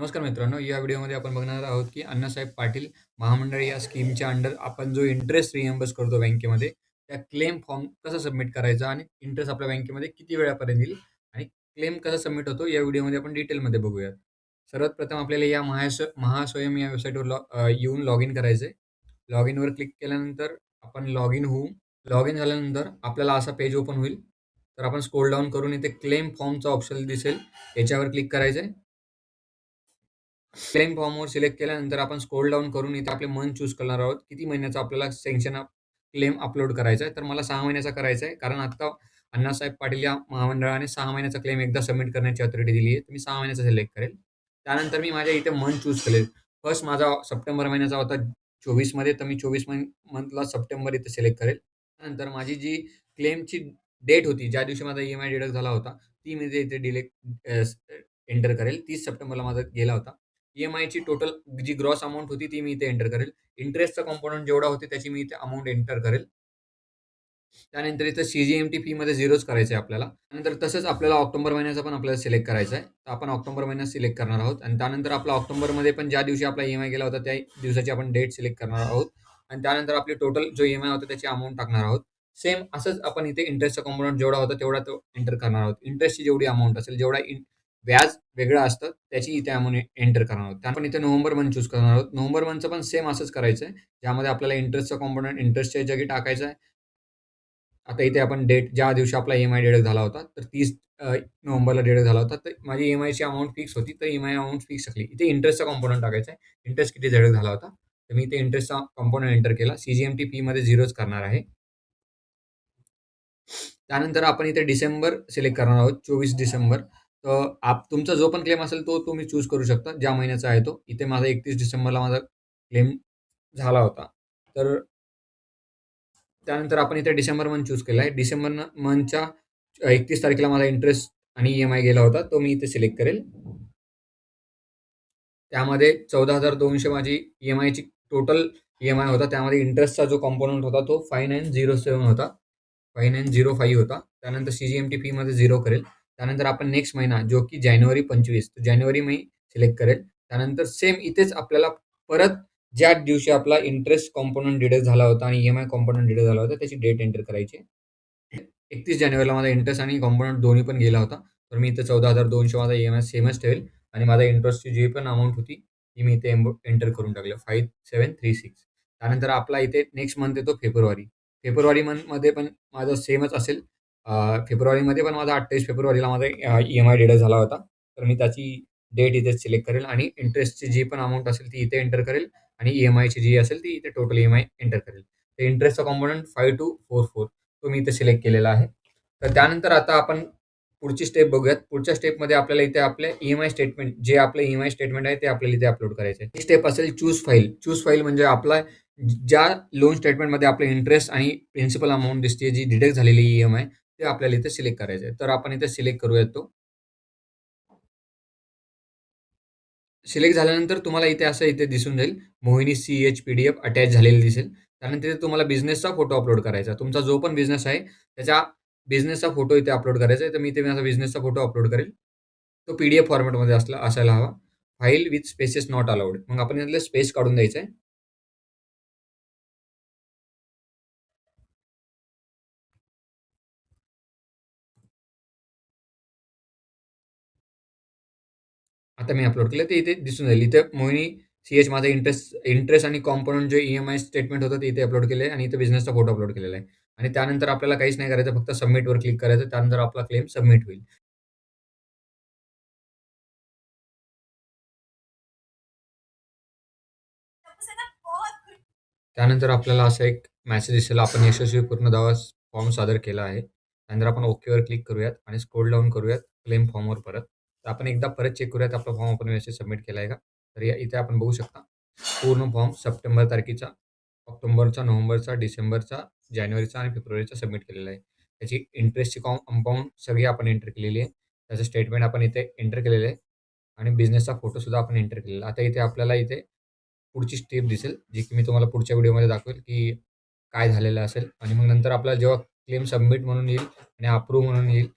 नमस्कार मित्रांनो, या व्हिडिओमध्ये आपण बघणार आहोत, की अण्णासाहेब पाटील महामंडळ या स्कीमच्या अंडर आपण जो इंटरेस्ट रिएम्बर्स करतो बँकेमध्ये, त्या क्लेम फॉर्म कसा सबमिट करायचा आणि इंटरेस्ट आपल्या बँकेमध्ये किती वेळापर्यंत येईल आणि क्लेम कसा सबमिट होतो, या व्हिडिओमध्ये आपण डिटेलमध्ये बघूयात. सर्वात प्रथम आपल्याला या महास महास्वयम या वेबसाईटवर लॉ येऊन लॉग इन करायचं आहे. लॉग इनवर क्लिक केल्यानंतर आपण लॉग इन होऊ. लॉग इन झाल्यानंतर आपल्याला असा पेज ओपन होईल. तर आपण स्क्रोल डाऊन करून इथे क्लेम फॉर्मचा ऑप्शन दिसेल, याच्यावर क्लिक करायचं आहे. क्लेम फॉर्मवर सिलेक्ट केल्यानंतर आपण स्क्रोल डाऊन करून इथे आपले मंथ चूज करणार आहोत. किती महिन्याचा आपल्याला सेंक्शन क्लेम अपलोड करायचा आहे. तर मला सहा महिन्याचा करायचा आहे. कारण आता अण्णासाहेब पाटील या महामंडळाने सहा महिन्याचा क्लेम एकदा सबमिट करण्याची ऑथॉरिटी दिली आहे. मी सहा महिन्याचा सिलेक्ट करेल. त्यानंतर मी माझ्या इथे मंथ चूज करेल. फर्स्ट माझा सप्टेंबर महिन्याचा होता चोवीसमध्ये तर मी चोवीस मं मंथला सप्टेंबर इथे सिलेक्ट करेल. त्यानंतर माझी जी क्लेमची डेट होती, ज्या दिवशी माझा ई-एम-आय डिडक्ट झाला होता, ती मी इथे डिलेक्ट एंटर करेल. तीस सप्टेंबरला माझा गेला होता. ईएमआयची टोटल जी ग्रॉस अमाऊंट होती, ती मी इथे एंटर करेल. इंटरेस्टचा कॉम्पोनंट जेवढा होते, त्याची मी इथे अमाऊंट एंटर करेल. त्यानंतर इथं सी-जी-एम-टी फीमध्ये झिरोच करायचं आहे आपल्याला. त्यानंतर तसंच आपल्याला ऑक्टोबर महिन्याचा पण आपल्याला सिलेक्ट करायचा आहे. तर आपण ऑक्टोबर महिन्यात सिलेक्ट करणार आहोत आणि त्यानंतर आपला ऑक्टोबरमध्ये पण ज्या दिवशी आपला ई-एम-आय गेला होता, त्या दिवसाची आपण डेट सिलेक्ट करणार आहोत आणि त्यानंतर आपली टोटल जो ई-एम-आय होता, त्याची अमाऊंट टाकणार आहोत. सेम असंच आपण इथे इंटरेस्टचा कॉम्पोनंट जेवढा होता, तेवढा तो एंटर करणार आहोत. इंटरेस्टची जेवढी अमाऊंट असेल, जेवढा इन व्याज वेगळं असतं, त्याची इथे अमाउंट एंटर करणार आहोत. आपण इथे नोव्हेंबर मंथ चूज करणार आहोत. नोव्हेंबर मंथचं पण सेम असंच करायचं आहे. ज्यामध्ये आपल्याला इंटरेस्टचा कॉम्पोनंट इंटरेस्टच्या जगी टाकायचा आहे. आता इथे आपण डेट ज्या दिवशी आपला ई-एम-आय डेडक झाला होता, तर तीस नोव्हेंबरला डेडक झाला होता. तर माझी ई-एम-आयची अमाऊंट फिक्स होती, तर ई-एम-आय अमाऊंट फिक्स टाकली. इथे इंटरेस्टचा कॉम्पोनंट टाकायचा आहे. इंटरेस्ट किती डेडक झाला होता. तर मी इथे इंटरेस्टचा कॉम्पोनंट एंटर केला. सी-जी-एम-टी फीमध्ये झिरोच करणार आहे. त्यानंतर आपण इथे डिसेंबर सिलेक्ट करणार आहोत. 24 डिसेंबर. तर आप तुमचा जो पण क्लेम असेल, तो तुम्ही चूज करू शकता, ज्या महिन्याचा आहे तो. इथे माझा 31 डिसेंबरला माझा क्लेम झाला होता. तर त्यानंतर आपण इथे डिसेंबर मंथ चूज केला आहे. डिसेंबर मंथच्या 31 तारखेला माझा इंटरेस्ट आणि ई-एम-आय गेला होता. तो मी इथे सिलेक्ट करेल. त्यामध्ये 14,200 माझी ई-एम-आयची टोटल ई-एम-आय होता. त्यामध्ये इंटरेस्टचा जो कॉम्पोनंट होता, तो 5907 होता. 5905 होता. त्यानंतर सी-जी-एम-टी फीमध्ये झिरो करेल. त्यानंतर आपण नेक्स्ट महिना, जो की जानेवारी 25 जानेवारी मी सिलेक्ट करेल. त्यानंतर सेम इथेच आपल्याला परत ज्या दिवशी आपला इंटरेस्ट कॉम्पोनंट डिटेल झाला होता आणि ई-एम-आय कॉम्पोनंट डिटेल झाला होता, त्याची डेट एंटर करायची एकतीस जानेवारीला माझा इंटरेस्ट आणि कॉम्पोनंट दोन्ही पण गेला होता. तर मी इथे 14,200 माझा ई-एम-आय सेमच ठेवेल आणि माझा इंटरेस्टची जी पण अमाऊंट होती, ती मी इथे एंटर करून टाकलं 5736. त्यानंतर आपला इथे नेक्स्ट मंथ येतो फेब्रुवारी. फेब्रुवारी मंथमध्ये पण माझं सेमच असेल. अ, फेब्रुवारीमध्ये पण माझा 28 फेब्रुवारीला माझा अ, ई-एम-आय डिडक्ट झाला होता. तर मी त्याची डेट इथे सिलेक्ट करेल आणि इंटरेस्टची जी पण अमाउंट असेल, ती इथे एंटर करेल आणि ई-एम-आयची जी असेल, ती इथे टोटल ई-एम-आय एंटर करेल. तर इंटरेस्टचा कॉम्पोनंट 5244 तो मी इथे सिलेक्ट केलेला आहे. तर त्यानंतर आता आपण पुढची स्टेप बघूयात. पुढच्या स्टेपमध्ये आपल्याला इथे आपले ई-एम-आय स्टेटमेंट, जे आपलं ई-एम-आय स्टेटमेंट आहे, ते आपल्याला इथे अपलोड करायचं आहे. ही स्टेप असेल चूज फाइल. चूज फाइल म्हणजे आपला ज्या लोन स्टेटमेंटमध्ये आपले इंटरेस्ट आणि प्रिन्सिपल अमाउंट दिसते, जी डिडक्ट झालेली ई-एम-आय, ते आपल्याला इथे सिलेक्ट करायचं आहे. तर आपण इथे सिलेक्ट करूयात तो. सिलेक्ट झाल्यानंतर तुम्हाला इथे असं इथे दिसून जाईल, मोहिनी सी-एच पी-डी-एफ अटॅच झालेली दिसेल. त्यानंतर इथे तुम्हाला बिझनेसचा फोटो अपलोड करायचा. तुमचा जो पण बिझनेस आहे, त्याच्या बिझनेसचा फोटो इथे अपलोड करायचा आहे. तर मी इथे माझा बिझनेसचा फोटो अपलोड करेल. तो पी-डी-एफ फॉर्मॅटमध्ये असला असायला हवा. File with spaces not allowed. मग आपण यातले स्पेस काढून द्यायचं आहे. आत्ता मी अपलोड केलं, ते इथे दिसून जाईल. इथे मोहिनी सी-एच माझा इंटरेस्ट इंटरेस्ट आणि कॉम्पोनंट जे ई-एम-आय स्टेटमेंट होतं, ते इथे अपलोड केले आणि इथे बिझनेसचा फोटो अपलोड केलेला आहे. आणि त्यानंतर आपल्याला काहीच नाही करायचं, फक्त सबमिटवर क्लिक करायचं. त्यानंतर आपला क्लेम सबमिट होईल. त्यानंतर आपल्याला असा एक मेसेज दिसेल, आपण यशस्वी पूर्ण दावा फॉर्म सादर केला आहे. त्यानंतर आपण ओकेवर क्लिक करूयात आणि स्क्रोल डाऊन करूयात क्लेम फॉर्मवर परत. तर आपण एकदा परत चेक करूयात, आपला फॉर्म आपण व्यवस्थित सबमिट केला आहे का? तर या इथे आपण बघू शकता, पूर्ण फॉर्म सप्टेंबर तारखेचा, ऑक्टोबरचा, नोव्हेंबरचा, डिसेंबरचा, जानेवारीचा आणि फेब्रुवारीचा सबमिट केलेला आहे. त्याची इंटरेस्टची कॉम अमाउंट सगळी आपण एंटर केलेली आहे. त्याचं स्टेटमेंट आपण इथे एंटर केलेलं आहे आणि बिझनेसचा फोटोसुद्धा आपण एंटर केलेला आता इथे आपल्याला इथे पुढची स्टेप दिसेल, जी की मी तुम्हाला पुढच्या व्हिडिओमध्ये दाखवेल, की काय झालेलं असेल आणि मग नंतर आपला जेव्हा क्लेम सबमिट म्हणून येईल आणि अप्रूव्ह म्हणून येईल,